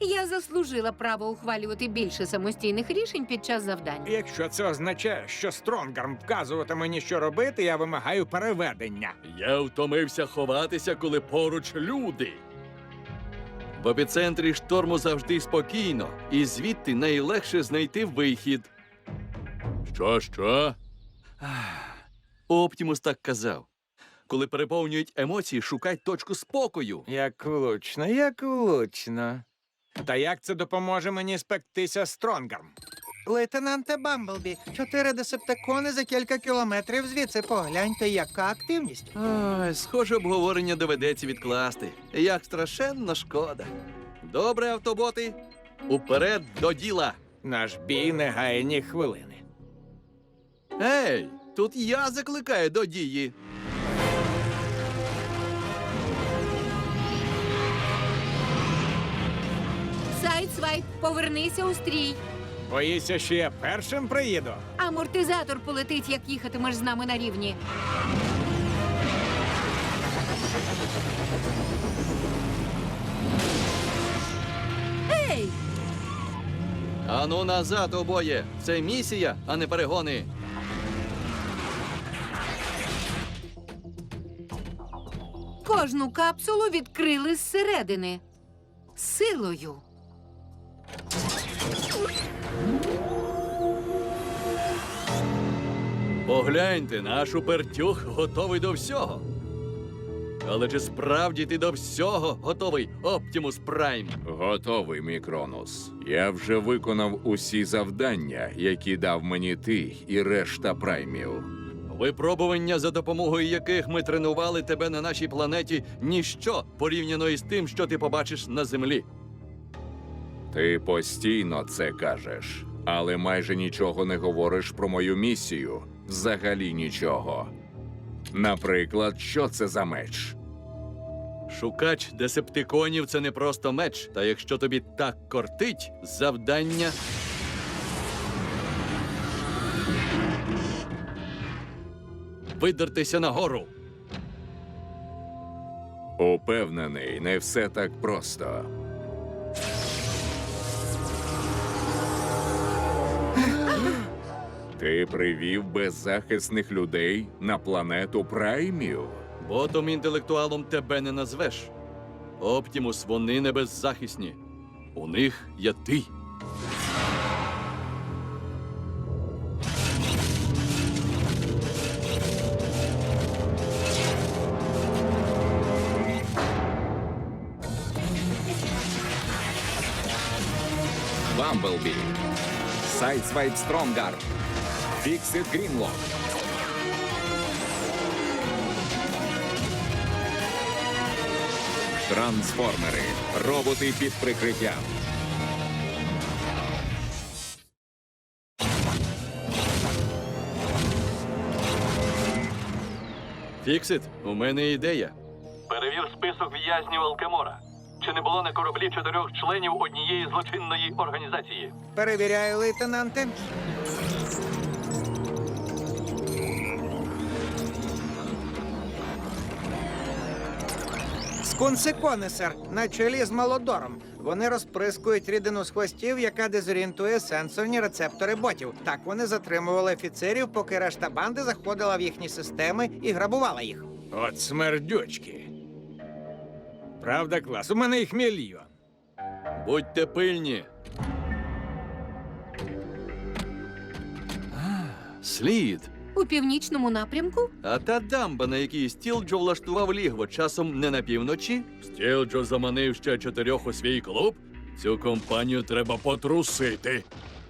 Я заслужила право ухвалювати більше самостійних рішень під час завдань. Якщо це означає, що Стронгарм вказувати мені, що робити, я вимагаю переведення. Я втомився ховатися, коли поруч люди. В епіцентрі шторму завжди спокійно, і звідти найлегше знайти вихід. Що, що? Оптімус так казав. Коли переповнюють емоції, шукай точку спокою. Як влучно, як влучно. Та як це допоможе мені спектися Стронгарм? Лейтенанте Бамблбі, чотири десептикони за кілька кілометрів звідси. Погляньте, яка активність. Ой, схоже, обговорення доведеться відкласти. Як страшенно шкода. Добре, автоботи. Уперед до діла. Наш бій не гає ні хвилини. Ей, тут я закликаю до дії. Повернися у стрій. Боїся, що я першим приїду. Амортизатор полетить, як їхатимеш з нами на рівні. Ей! Ану назад обоє. Це місія, а не перегони. Кожну капсулу відкрили зсередини. Силою. Погляньте, наш упертюх готовий до всього. Але чи справді ти до всього готовий, Оптімус Прайм? Готовий, Мікронус. Я вже виконав усі завдання, які дав мені ти і решта праймів. Випробування, за допомогою яких ми тренували тебе на нашій планеті, ніщо порівняно із тим, що ти побачиш на землі. Ти постійно це кажеш, але майже нічого не говориш про мою місію. Взагалі нічого. Наприклад, що це за меч? Шукач десептиконів це не просто меч. Та якщо тобі так кортить, завдання. Видертися нагору. Упевнений, не все так просто. Ти привів беззахисних людей на планету праймів. Ботом інтелектуалом тебе не назвеш. Оптімус, вони не беззахисні. У них є ти. Бамблбі, Сайдсвайп Стронгар, Фіксит Грінлок. Трансформери. Роботи під прикриттям. Фіксит, у мене ідея. Перевір список в'язнів Алкемора. Чи не було на кораблі чотирьох членів однієї злочинної організації? Перевіряю, лейтенанте. Скунсикони, сер, на чолі з Малодором. Вони розприскують рідину з хвостів, яка дезорієнтує сенсорні рецептори ботів. Так вони затримували офіцерів, поки решта банди заходила в їхні системи і грабувала їх. От смердючки. Правда, клас, у мене їх мільйон. Будьте пильні. А, Слід. У північному напрямку А та дамба, на якій Стілджо влаштував лігво, часом не на півночі. Стілджо заманив ще чотирьох у свій клуб. Цю компанію треба потрусити.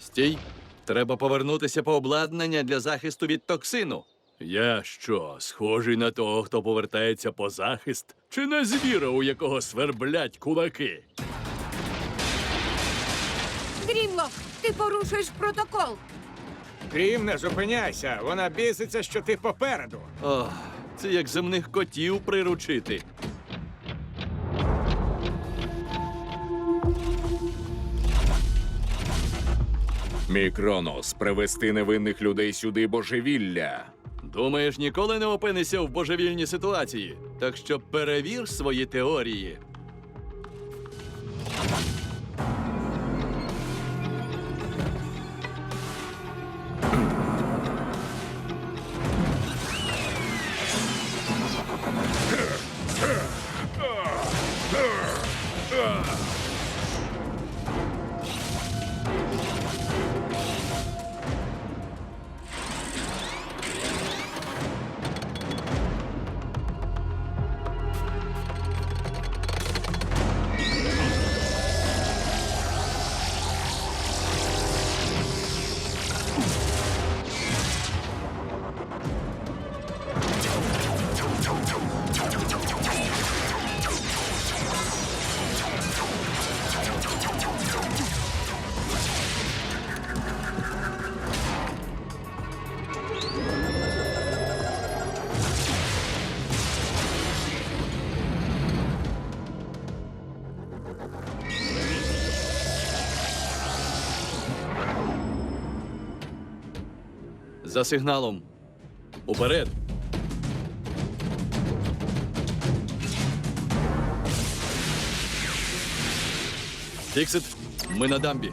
Стій, треба повернутися по обладнання для захисту від токсину. Я що, схожий на того, хто повертається по захист? Чи на звіра, у якого сверблять кулаки? Грімлок, ти порушуєш протокол. Крім, не зупиняйся, вона біситься, що ти попереду. Ох, це як земних котів приручити. Мікронос привести невинних людей сюди божевілля. Думаєш, ніколи не опинишся в божевільній ситуації. Так що перевір свої теорії. За сигналом. Уперед. Фіксит, ми на дамбі.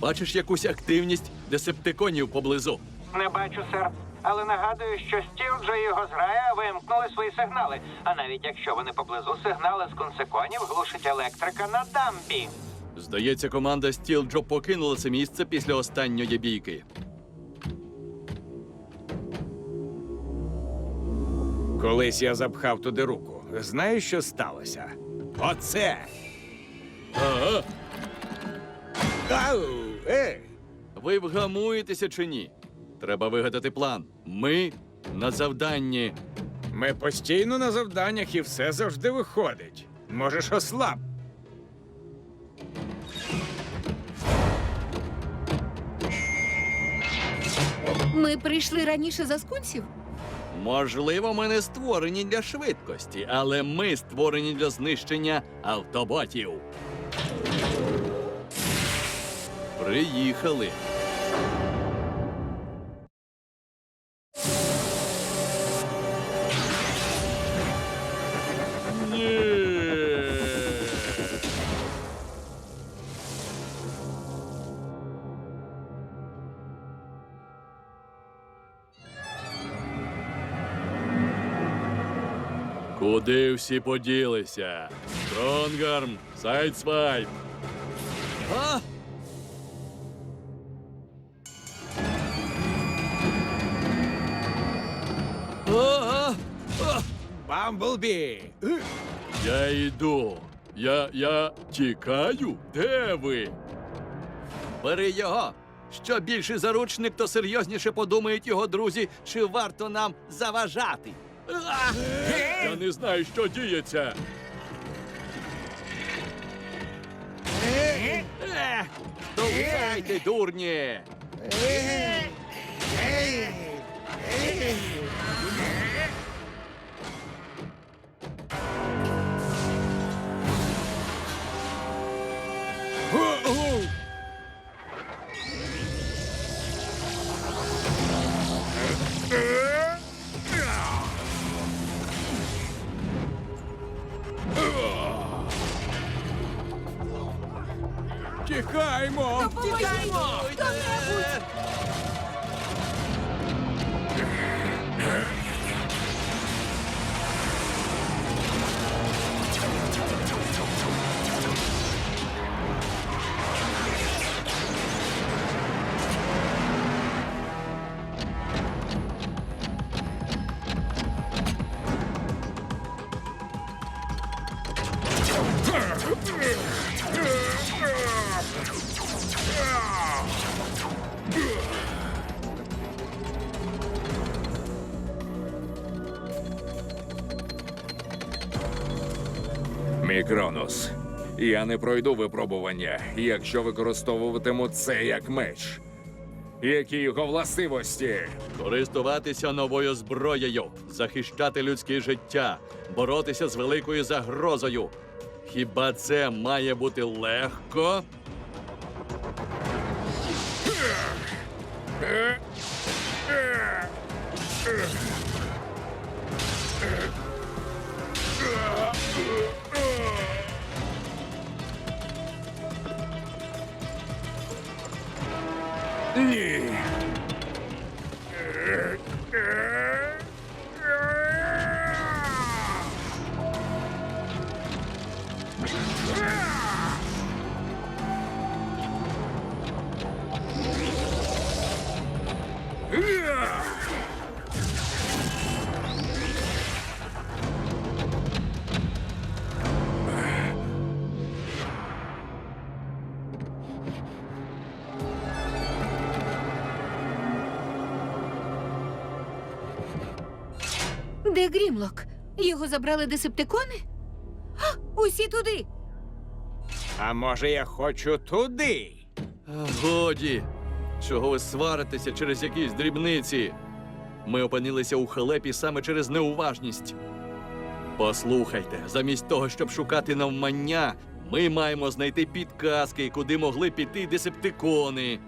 Бачиш якусь активність десептиконів поблизу. Не бачу, сер. Але нагадую, що Стілджа і його зграя вимкнули свої сигнали. А навіть якщо вони поблизу, сигнали з консеконів глушить електрика на дамбі. Здається, команда Стілджо покинула це місце після останньої бійки. Колись я запхав туди руку. Знаєш, що сталося? Оце! Ага. Ау! Ей! Ви вгамуєтеся чи ні? Треба вигадати план. Ми на завданні. Ми постійно на завданнях і все завжди виходить. Можеш ослаб. Ми прийшли раніше за скунсів? Можливо, ми не створені для швидкості, але ми створені для знищення автоботів. Приїхали. Куди всі поділися? Стронгарм, сайдсвайп. А? А, а, Бамблбі! Я йду. Я. я тікаю? Де ви? Бери його. Що більший заручник, то серйозніше подумають його друзі, чи варто нам заважати. Я не знаю, що діється. Е, Стовкайте, дурні! Тікаймо! Я не пройду випробування, якщо використовуватиму це як меч. Які його властивості? Користуватися новою зброєю, захищати людське життя, боротися з великою загрозою. Хіба це має бути легко? Ні. Де Грімлок? Його забрали десептикони? А, усі туди. А може я хочу туди? Годі. Чого ви сваритеся через якісь дрібниці? Ми опинилися у халепі саме через неуважність. Послухайте, замість того, щоб шукати навмання, ми маємо знайти підказки, куди могли піти десептикони.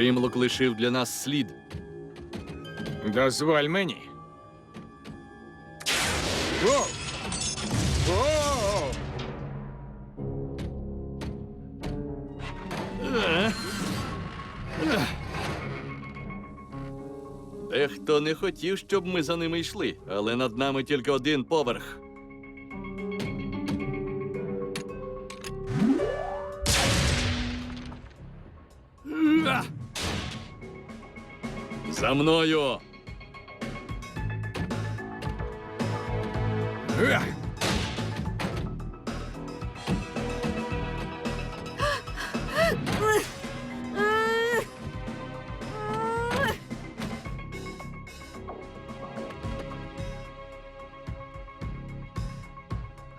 Грімлок лишив для нас слід. Дозволь мені. Воу! Воу! Дехто не хотів, щоб ми за ними йшли, але над нами тільки один поверх. За мною!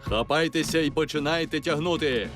Хапайтеся і починайте тягнути.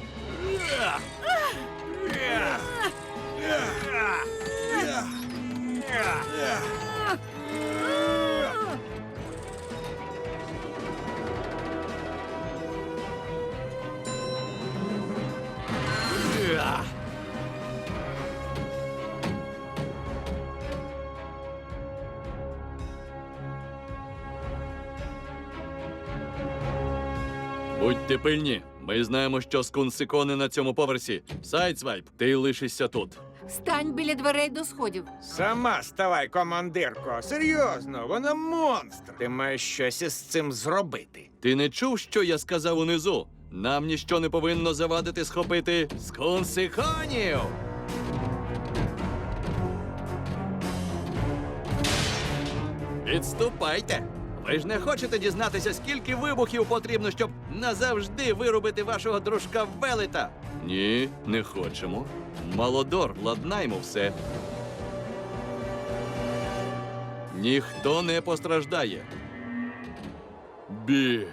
Будьте пильні. Ми знаємо, що скунсикони на цьому поверсі. Сайдсвайп, ти лишишся тут. Стань біля дверей до сходів. Сама ставай, командирко. Серйозно, вона монстр. Ти маєш щось із цим зробити. Ти не чув, що я сказав унизу? Нам ніщо не повинно завадити схопити скунсиконів. Відступайте! Ви ж не хочете дізнатися, скільки вибухів потрібно, щоб назавжди вирубити вашого дружка Велета? Ні, не хочемо. Малодор, ладнаймо все. Ніхто не постраждає. Бі.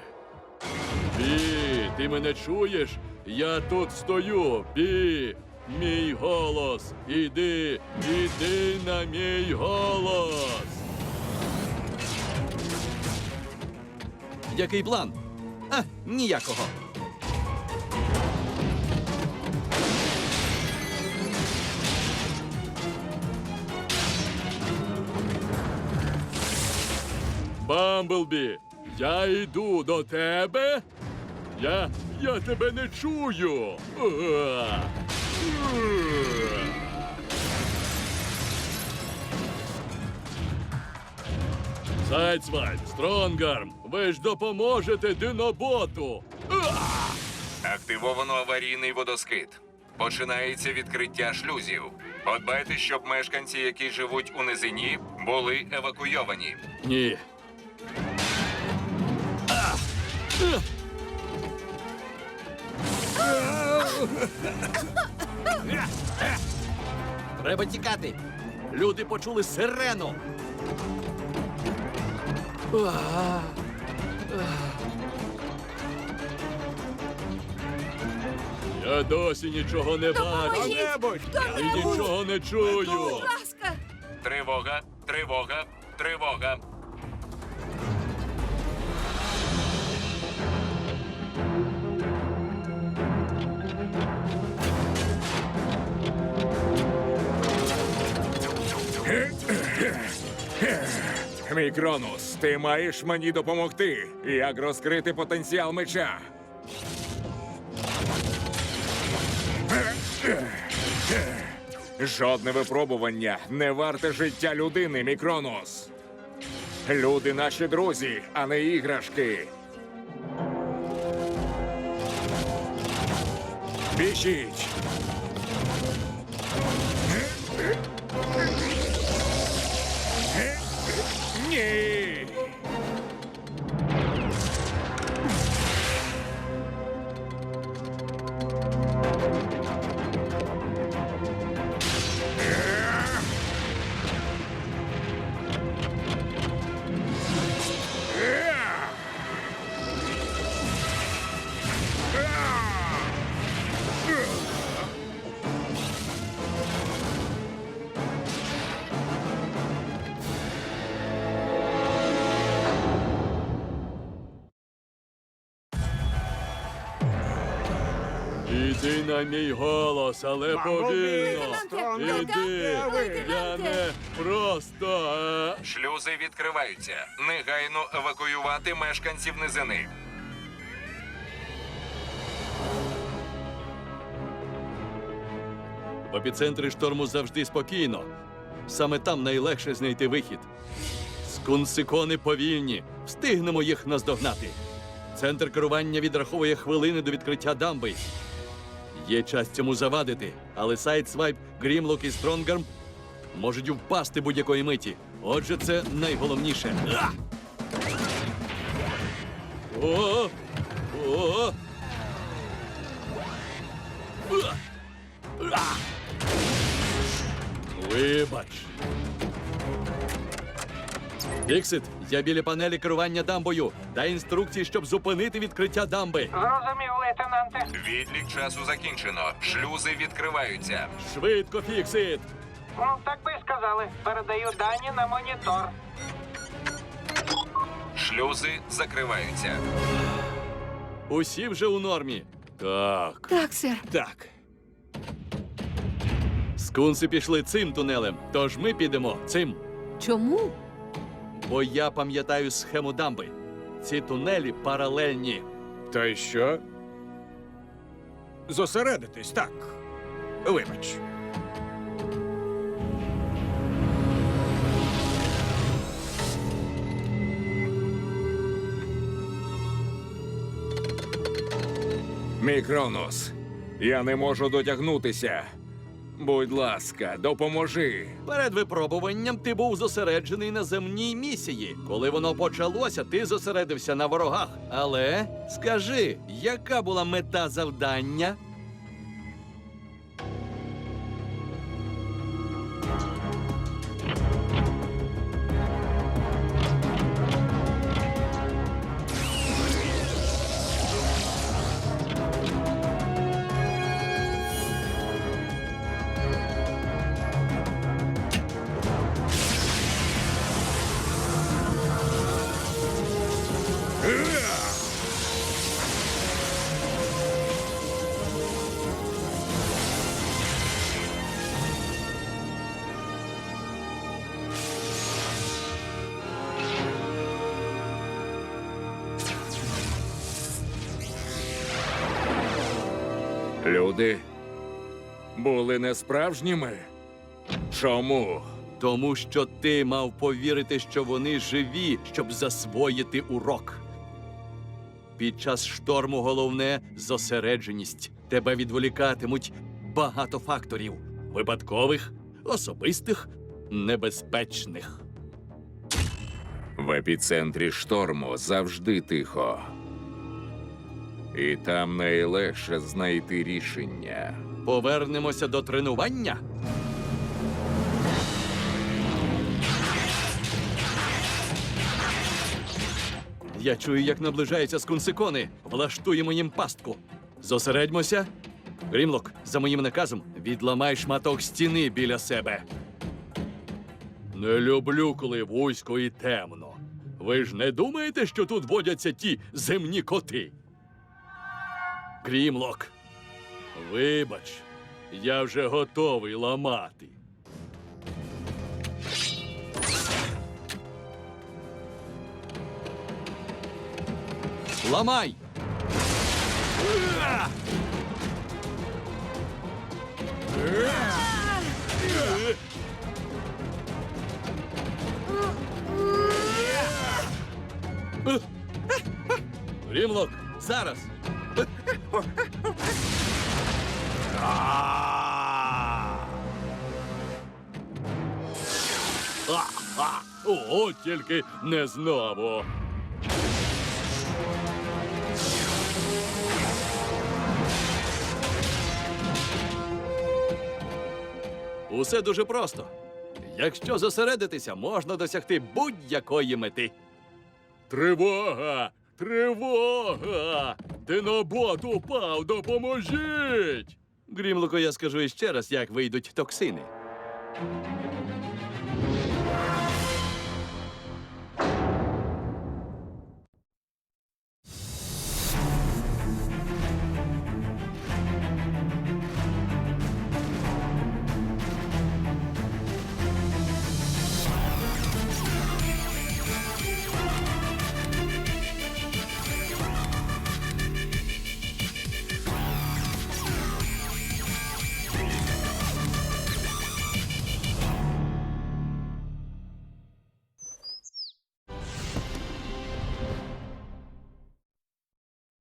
Бі, ти мене чуєш? Я тут стою. Бі, мій голос. Іди, іди на мій голос. Який план? А, ніякого. Бамблбі, я йду до тебе. Я. я тебе не чую. Уа. Стронгарм, ви ж допоможете диноботу. Активовано аварійний водоскид. Починається відкриття шлюзів. Подбайте, щоб мешканці, які живуть у низині, були евакуйовані. Ні. Треба тікати. Люди почули сирену. Я досі нічого не бачу. Допоможіть! Хто-небудь! Нічого не чую. Будь ласка! Тривога, тривога, тривога. Мій Кронус, ти маєш мені допомогти. Як розкрити потенціал меча? Жодне випробування не варте життя людини, Мікронус. Люди наші друзі, а не іграшки. Біжіть! Ні! Йди на мій голос, але повільно. Іди. Я не просто. е, Шлюзи відкриваються. Негайно евакуювати мешканців низини. В епіцентрі шторму завжди спокійно. Саме там найлегше знайти вихід. Скунсикони повільні. Встигнемо їх наздогнати. Центр керування відраховує хвилини до відкриття дамби. Є час цьому завадити, але сайт-свайп, Грімлок і Стронгарм можуть впасти будь-якої миті. Отже, це найголовніше. О! О! Вибач. Фіксит, я біля панелі керування дамбою. Дай інструкції, щоб зупинити відкриття дамби. Зрозумів, лейтенанте. Відлік часу закінчено. Шлюзи відкриваються. Швидко, Фіксит! Ну, так би й сказали. Передаю дані на монітор. Шлюзи закриваються. Усі вже у нормі. Так. Так, сер. Так. Скунси пішли цим тунелем, тож ми підемо цим. Чому? Бо я пам'ятаю схему дамби. Ці тунелі паралельні. То й що? Зосередитись, так. Вибач. Мікронос, я не можу дотягнутися. Будь ласка, допоможи. Перед випробуванням ти був зосереджений на земній місії. Коли воно почалося, ти зосередився на ворогах. Але скажи, яка була мета завдання? Люди були несправжніми. Чому? Тому що ти мав повірити, що вони живі, щоб засвоїти урок. Під час шторму головне зосередженість. Тебе відволікатимуть багато факторів: випадкових, особистих, небезпечних. В епіцентрі шторму завжди тихо. І там найлегше знайти рішення. Повернемося до тренування. Я чую, як наближаються скунсикони. Влаштуємо їм пастку. Зосередьмося. Грімлок, за моїм наказом, відламай шматок стіни біля себе. Не люблю, коли вузько і темно. Ви ж не думаєте, що тут водяться ті земні коти? Грімлок, Вибач, я вже готовий ламати. Ламай! Рімлок, зараз! О, тільки не знову. Усе дуже просто. Якщо зосередитися, можна досягти будь-якої мети. Тривога! Тривога! Динобот упав, допоможіть! Грімлоку, я скажу іще раз, як вийдуть токсини.